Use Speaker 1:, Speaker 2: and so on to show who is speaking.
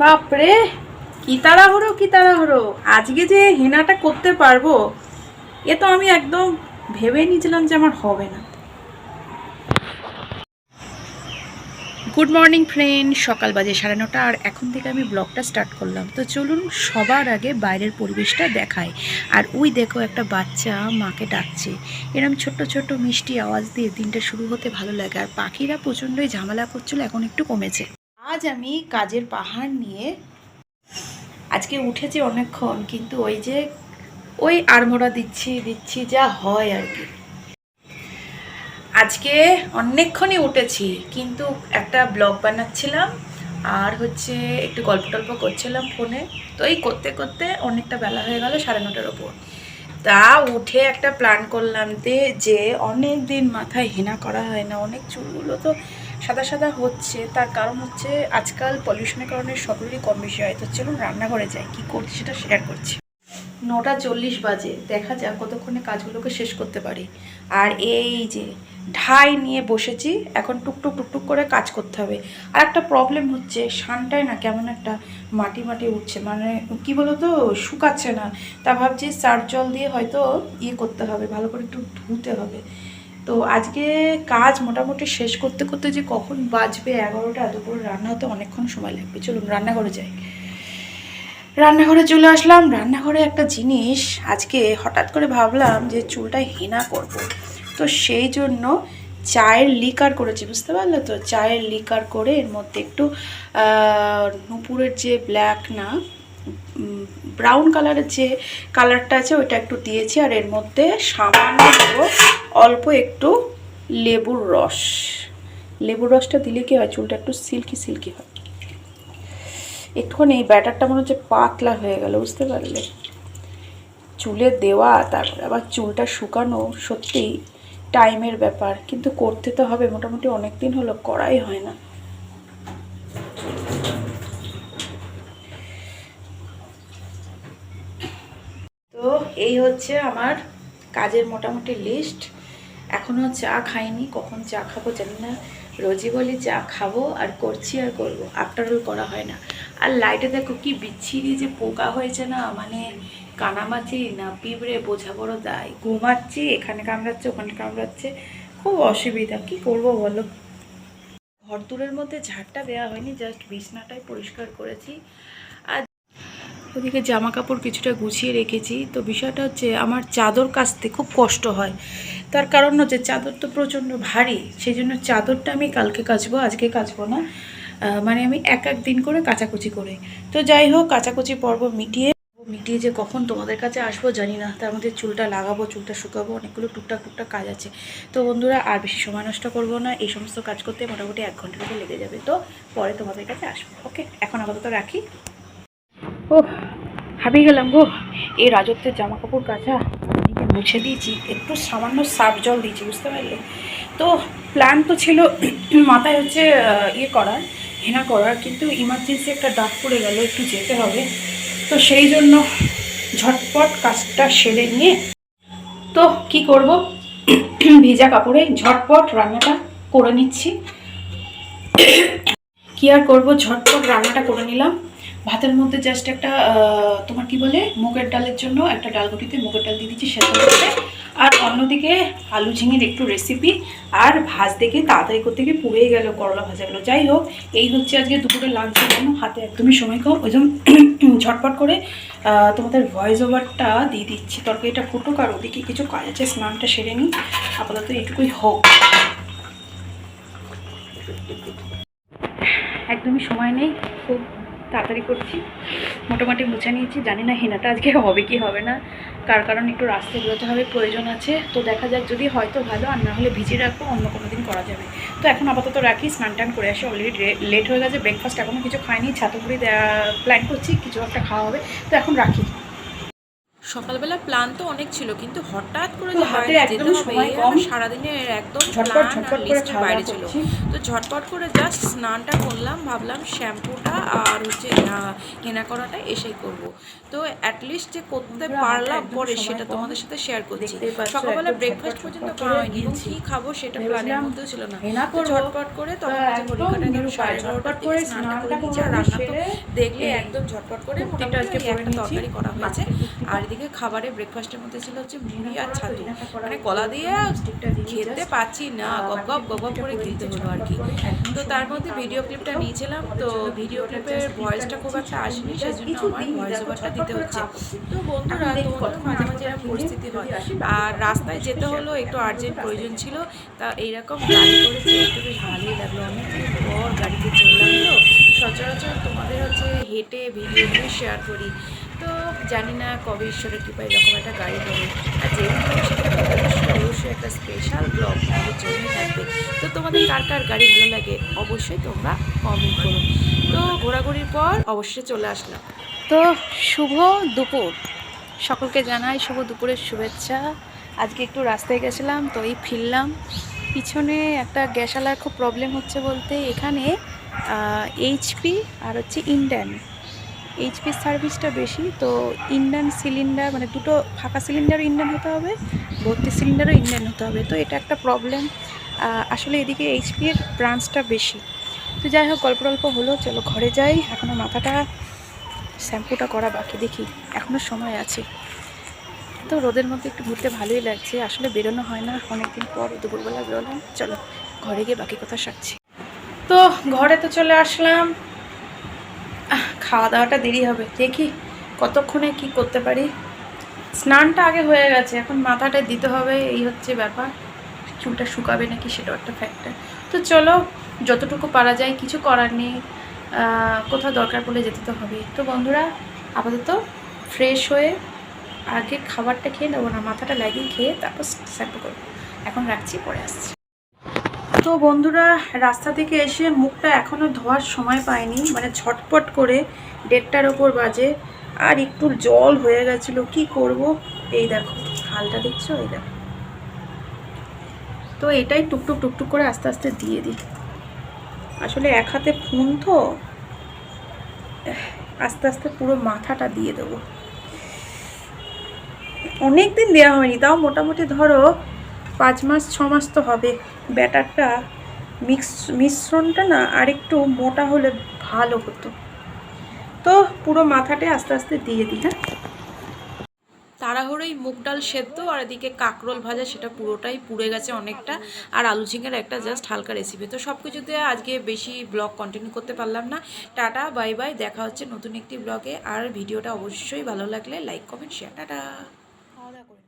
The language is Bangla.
Speaker 1: বাপরে, কি তাড়াহুড়ো কি তাড়াহুড়ো। আজকে যে হেনাটা করতে পারব, এ তো আমি একদম ভেবে নিয়েছিলাম যে আমার হবে না। গুড মর্নিং ফ্রেন্ড সকাল বাজে সাড়ে নটা, আর এখন থেকে আমি ব্লগটা স্টার্ট করলাম। তো চলুন, সবার আগে বাইরের পরিবেশটা দেখায় আর ওই দেখো, একটা বাচ্চা মাকে ডাকছে। এরম ছোট্ট ছোট্ট মিষ্টি আওয়াজ দিয়ে দিনটা শুরু হতে ভালো লাগে। আর পাখিরা প্রচণ্ডই ঝামেলা করছিল, এখন একটু কমেছে। আজ আমি কাজের পাহাড় নিয়ে আজকে উঠেছি অনেকক্ষণ, কিন্তু ওই যে ওই আড়মোড়া দিচ্ছি দিচ্ছি, যা হয় আর কি। আজকে অনেকক্ষণই উঠেছি, কিন্তু একটা ব্লগ বানাচ্ছিলাম আর হচ্ছে একটু গল্প টল্প করছিলাম ফোনে। তো এই করতে করতে অনেকটা বেলা হয়ে গেল সাড়ে নটার ওপর। তা উঠে একটা প্ল্যান করলাম যে অনেক দিন মাথায় হেনা করা হয় না, অনেক চুলগুলো তো সাদা সাদা হচ্ছে, তার কারণ হচ্ছে আজকাল পলিউশনের কারণে সকলেরই কম বেশি হয়। তো চলুন রান্নাঘরে যাই, কি করছি সেটা শেয়ার করছি। নটা চল্লিশ বাজে, দেখা যাক কতক্ষণে কাজগুলোকে শেষ করতে পারি। আর এই যে ঢাই নিয়ে বসেছি, এখন টুকটুক টুকটুক করে কাজ করতে হবে। আর একটা প্রবলেম হচ্ছে, শানটায় না কেমন একটা মাটি মাটি উঠছে মানে কি বলো তো শুকাচ্ছে না। তা ভাবছি সার্ফ জল দিয়ে হয়তো ইয়ে করতে হবে, ভালো করে একটু ধুতে হবে। তো আজকে কাজ মোটামুটি শেষ করতে করতে যে কখন বাজবে এগারোটা, দুপুর রান্না হতে অনেকক্ষণ সময় লাগবে। চলুন, রান্নাঘরে যাই। রান্নাঘরে চলে আসলাম। রান্নাঘরে একটা জিনিস আজকে হঠাৎ করে ভাবলাম যে চুলটা হেনা করব। তো সেই জন্য চায়ের লিকার করেছি, বুঝতে পারলে তো? চায়ের লিকার করে এর মধ্যে একটু নুপুরের যে ব্ল্যাক না ব্রাউন কালারের যে কালারটা আছে, ওইটা একটু দিয়েছি, আর এর মধ্যে সামান্য অল্প একটু লেবুর রস। লেবুর রসটা দিলে কি হয়, চুলটা একটু সিল্কি সিল্কি হয়। একটুখানি এই ব্যাটারটা মনে হচ্ছে পাতলা হয়ে গেল, বুঝতে পারলে? চুলে দেওয়া, তারপরে আবার চুলটা শুকানো সত্যি টাইমের ব্যাপার। কিন্তু করতে তো হবে, মোটামুটি অনেক দিন হলো, করাই হয় না তো এই হচ্ছে আমার কাজের মোটামুটি লিস্ট এখনও চা খাইনি, কখন চা খাব জানি না। রোজই বলি চা খাব আর করছি আর করব আফটার অল করা হয় না। আর লাইটে দেখো কি বিচ্ছিরি যে পোকা হয়েছে না মানে কানামাছি, না পিঁপড়ে, বোঝা বড় দায়। ঘুমাচ্ছি, এখানে কামড়াচ্ছে, ওখানে কামড়াচ্ছে, খুব অসুবিধা। কি করব বলো? ঘর মধ্যে ঝাড়টা দেওয়া হয়নি জাস্ট বিছনাটাই পরিষ্কার করেছি। ওদিকে জামা কাপড় কিছুটা গুছিয়ে রেখেছি। তো বিষয়টা হচ্ছে আমার চাদর কাচতে খুব কষ্ট হয়। তার কারণ হচ্ছে চাদর তো প্রচণ্ড ভারী সেই জন্য চাদরটা আমি কালকে কাচবো, আজকে কাচবো না। মানে আমি এক এক দিন করে কাচাকুচি করে। তো যাই হোক, কাচাকুচি পর্ব মিটিয়ে মিটিয়ে যে কখন তোমাদের কাছে আসব জানি না। তার মধ্যে চুলটা লাগাবো, চুলটা শুকাবো, অনেকগুলো টুকটাক টুকটাক কাজ আছে। তো বন্ধুরা, আর বেশি সময় নষ্ট করব না। এই সমস্ত কাজ করতে মোটামুটি এক ঘণ্টা মতো লেগে যাবে। তো পরে তোমাদের কাছে আসব, ওকে? এখন আপাতত রাখি। ও হাবিয়ে গেলাম গো। এই রাজত্বের জামা কাপড় কাচা মুছে দিয়েছি, একটু সামান্য সার্ফ জল দিয়েছি, বুঝতে পারলে? তো প্ল্যান তো ছিল মাথায় হচ্ছে ইয়ে করার হেনা করার, কিন্তু ইমার্জেন্সি একটা ডাক পড়ে গেল, একটু যেতে হবে। তো সেই জন্য ঝটপট কাজটা সেরে নিয়ে, তো কি করব? ভেজা কাপড়ে ঝটপট রান্নাটা করে নিচ্ছি। কি আর করব? ঝটপট রান্নাটা করে নিলাম। ভাতের মধ্যে জাস্ট একটা তোমার কি বলে, মুগের ডালের জন্য একটা ডালগুটিতে মুগের ডাল দিয়ে দিচ্ছি সেদ্ধ করতে। আর অন্যদিকে আলু ঝিঙের একটু রেসিপি আর ভাজ দেখে তাড়াতাড়ি করতে গিয়ে পুড়েই গেল, করলা ভাজাগুলো যাই হোক, এই হচ্ছে আজকে দুপুরে লাঞ্চের জন্য, হাতে একদমই সময় কম। ওই জন্য ঝটপট করে তোমাদের ভয়েস ওভারটা দিয়ে দিচ্ছি। তরকারিটা ফুটুক আর ওদিকে কিছু কাজ আছে, স্নানটা সেরে নিই। আপাতত এটুকুই হোক। একদমই সময় নেই, খুব তাড়াতাড়ি করছি। মোটামুটি মুছে নিয়েছি। জানি না হেনাটা আজকে হবে কি হবে না। কার কারণ একটু রাস্তায় বেরোতে হবে, প্রয়োজন আছে। তো দেখা যাক, যদি হয়তো ভালো। আর না হলে ভিজিয়ে রাখব, অন্য কোনো দিন করা যাবে। তো এখন আপাতত রাখি, স্নান টান করে আসি। অলরেডি লেট হয়ে গেছে ব্রেকফাস্ট এখনও কিছু খাইনি। ছাতুপুরি প্ল্যান করছি, কিছু একটা খাওয়া হবে। তো এখন রাখি।
Speaker 2: সকালবেলা প্ল্যান তো অনেক ছিল কিন্তু হঠাৎ করে যে
Speaker 1: হাতে
Speaker 2: বাইরে যেতে হবে
Speaker 1: সময় কম।
Speaker 2: আমার সারাদিনের একদম
Speaker 1: ঝটপট
Speaker 2: প্ল্যান আর
Speaker 1: করে খাওয়া
Speaker 2: বাইরে ছিল। তো ঝটপট করে জাস্ট স্নানটা করলাম ভাবলাম শ্যাম্পুটা আর হচ্ছে হেনা করাটা এসেই করব। তো অ্যাটলিস্ট যে করতে পারলাম পরে সেটা তোমাদের সাথে শেয়ার করছি। সকালবেলা ব্রেকফাস্ট পর্যন্ত খাওয়া হয়নি এবং কী খাব সেটা প্ল্যানের মধ্যেও ছিল না। তো ঝটপট করে
Speaker 1: তা
Speaker 2: তখন বাজে ঘড়ি
Speaker 1: একদম
Speaker 2: কাটায় ধরো
Speaker 1: নিরুপায়,
Speaker 2: সাড়ে
Speaker 1: ঝটপট করে
Speaker 2: স্নানটা করে রান্না তো দেখলে একদম ঝটপট করে মোটামুটি একটা তরকারি করা হয়েছে। আর এদিকে খাবারে ব্রেকফাস্টের মধ্যে ছিল হচ্ছে মুড়ি আর ছাতু। মানে কলা দিয়ে খেতে পাচ্ছি না গপ গপ গপ গপ করে
Speaker 1: নিয়েছি
Speaker 2: হলো আর কি। তো তার মধ্যে ভিডিও ক্লিপটা নিয়েছিলাম তো ভিডিও ক্লিপের ভয়েসটা খুব একটা আসেনি
Speaker 1: just
Speaker 2: সেজন্য আমার ভয়েস ওভারটা দিতে হচ্ছে। তো বন্ধুরা
Speaker 1: দেখি
Speaker 2: মাঝে মাঝে এরকম পরিস্থিতি হয়। আর রাস্তায় যেতে হলো একটু আর্জেন্ট প্রয়োজন ছিল তা এইরকম গাড়ি করে যেতে বেশ ভালোই লাগল। অনেকদিন পর গাড়িতে চললাম তো সচরাচর তোমাদের হচ্ছে হেঁটে ভিডিওগুলো শেয়ার করি। তো জানি না কবে ঈশ্বরের কৃপায় এরকম একটা গাড়ি হবে। আর সেটা অবশ্যই একটা স্পেশাল ব্লগ তোমাদের জন্যই থাকবে। তো তোমাদের কার কার গাড়ি ভালো লাগে অবশ্যই তোমরা কমেন্ট করো। তো ঘোরাঘুরির পর অবশ্যই চলে আসলাম।
Speaker 1: তো শুভ দুপুর। সকলকে জানাই শুভ দুপুরের শুভেচ্ছা। আজকে একটু রাস্তায় গেছিলাম তো এই ফিরলাম। পিছনে একটা গ্যাসালার খুব প্রবলেম হচ্ছে বলতে এখানে এইচপি আর হচ্ছে ইন্ডান এইচপির সার্ভিসটা বেশি, তো ইন্ডান সিলিন্ডার মানে দুটো ফাঁকা সিলিন্ডারও ইন্ডান হতে হবে, ভর্তি সিলিন্ডারও ইন্ডান হতে হবে। তো এটা একটা প্রবলেম আসলে এদিকে এইচপির ব্রাঞ্চটা বেশি। তো যাই হোক গল্প টল্প হলো, চলো ঘরে যাই এখনও মাথাটা শ্যাম্পুটা করা বাকি, দেখি এখনও সময় আছে। তো রোদের মধ্যে একটু ঘুরতে ভালোই লাগছে, আসলে বেরোনো হয় না, অনেকদিন পর দুপুরবেলা বেরোলাম, চলো ঘরে গিয়ে বাকি কথা সারছি। তো ঘরে তো চলে আসলাম খাওয়া দাওয়াটা দেরি হবে। দেখি কতক্ষণে কি করতে পারি। স্নানটা আগে হয়ে গেছে, এখন মাথাটা দিতে হবে, এই হচ্ছে ব্যাপার। চুলটা শুকাবে নাকি সেটাও একটা ফ্যাক্টর তো চলো, যতটুকু পারা যায়, কিছু করার নেই। কোথাও দরকার পড়লে যেতে তো হবে তো বন্ধুরা, আপাতত ফ্রেশ হয়ে আগে খাবারটা খেয়ে নেব না, মাথাটা লাগিয়ে খেয়ে তারপর শ্যাম্পু করব। এখন রাখছি, পরে আসছি। তো বন্ধুরা, রাস্তা থেকে এসে মুখটা এখনও ধোয়ার সময় পাইনি। মানে ঝটপট করে দেড়টার ওপর বাজে। আর একটু জল হয়ে গেছিল। কি করব? এই দেখো, হালটা দেখছ? এই দেখো। তো এটাই টুকটুক টুকটুক করে আস্তে আস্তে দিয়ে দিই। আসলে এক হাতে ফোন তো। আস্তে আস্তে পুরো মাথাটা দিয়ে দেবো। অনেক দিন দেওয়া হয়নি, তাও মোটামুটি ধরো পাঁচ মাস ছ মাস তো হবে। ব্যাটারটা মিক্স মিশ্রণটা না আরেকটু মোটা হলে ভালো হতো। তো পুরো মাথাটা আস্তে আস্তে দিয়ে দিই হ্যাঁ।
Speaker 2: তাড়াহুড়োই মুগ ডাল সেদ্ধ আর এদিকে কাকরোল ভাজা সেটা পুরোটাই পুড়ে গেছে অনেকটা। আর আলু ঝিঙের একটা জাস্ট হালকা রেসিপি তো সব কিছুতে আজকে বেশি ব্লগ কন্টিনিউ করতে পারলাম না। টাটা বাই বাই দেখা হচ্ছে নতুন একটি ব্লগে আর ভিডিওটা অবশ্যই ভালো লাগলে লাইক কমেন্ট শেয়ার টাটা। খাওয়া দাওয়া করে